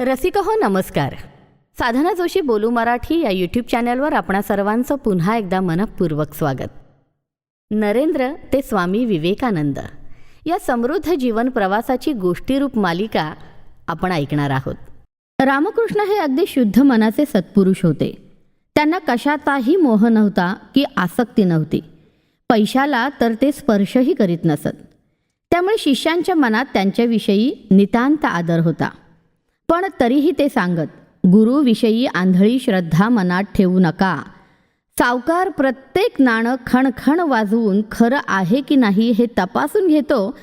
रसिक हो नमस्कार. साधना जोशी बोलू मराठी या यूट्यूब चॅनलवर आपणा सर्वांचं पुन्हा एकदा मनपूर्वक स्वागत. नरेंद्र ते स्वामी विवेकानंद. या समृद्ध जीवन प्रवासाची गोष्टीरूप मालिका आपण ऐकणार आहोत. रामकृष्ण हे अगदी शुद्ध मनाचे सत्पुरुष होते. त्यांना कशाचाही मोह नव्हता की आसक्ती नव्हती. पैशाला तर ते स्पर्शही करीत नसत. त्यामुळे शिष्यांच्या मनात त्यांच्याविषयी नितांत आदर होता. पण तरीही ते सांगत गुरुविषयी आंधळी श्रद्धा मनात ठेवू नका. सावकार प्रत्येक नाणं खणखण वाजवून खरं आहे की नाही हे तपासून घेतो.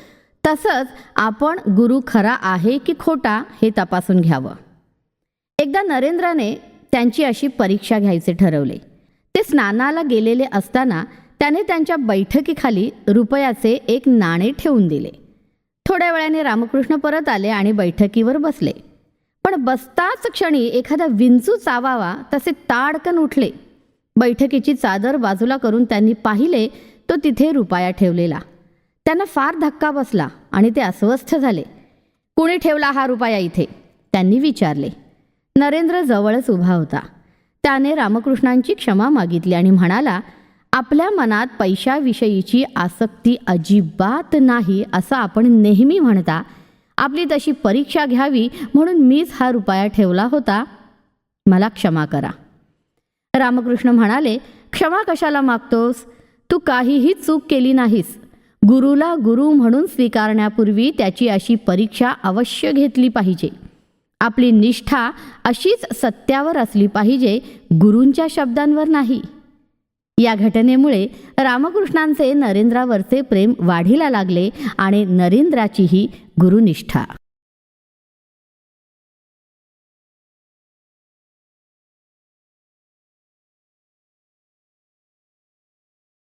तसंच आपण गुरु खरा आहे की खोटा हे तपासून घ्यावं. एकदा नरेंद्राने त्यांची अशी परीक्षा घ्यायचे ठरवले. ते स्नानाला गेलेले असताना त्याने त्यांच्या बैठकीखाली रुपयाचे एक नाणे ठेवून दिले. थोड्या वेळाने रामकृष्ण परत आले आणि बैठकीवर बसले. पण बसताच क्षणी एखादा विंचू चावावा तसे ताडकन उठले. बैठकीची चादर बाजूला करून त्यांनी पाहिले तो तिथे रुपया ठेवलेला. त्यांना फार धक्का बसला आणि ते अस्वस्थ झाले. कुणी ठेवला हा रुपया इथे? त्यांनी विचारले. नरेंद्र जवळच उभा होता. त्याने रामकृष्णांची क्षमा मागितली आणि म्हणाला आपल्या मनात पैशाविषयीची आसक्ती अजिबात नाही असं आपण नेहमी म्हणता. आपली तशी परीक्षा घ्यावी म्हणून मीच हा रुपया ठेवला होता. मला क्षमा करा. रामकृष्ण म्हणाले क्षमा कशाला मागतोस? तू काहीही चूक केली नाहीस. गुरुला गुरु म्हणून स्वीकारण्यापूर्वी त्याची अशी परीक्षा अवश्य घेतली पाहिजे. आपली निष्ठा अशीच सत्यावर असली पाहिजे गुरूंच्या शब्दांवर नाही. या घटनेमुळे रामकृष्णांचे नरेंद्रावरचे प्रेम वाढीला लागले आणि नरेंद्राचीही गुरुनिष्ठा.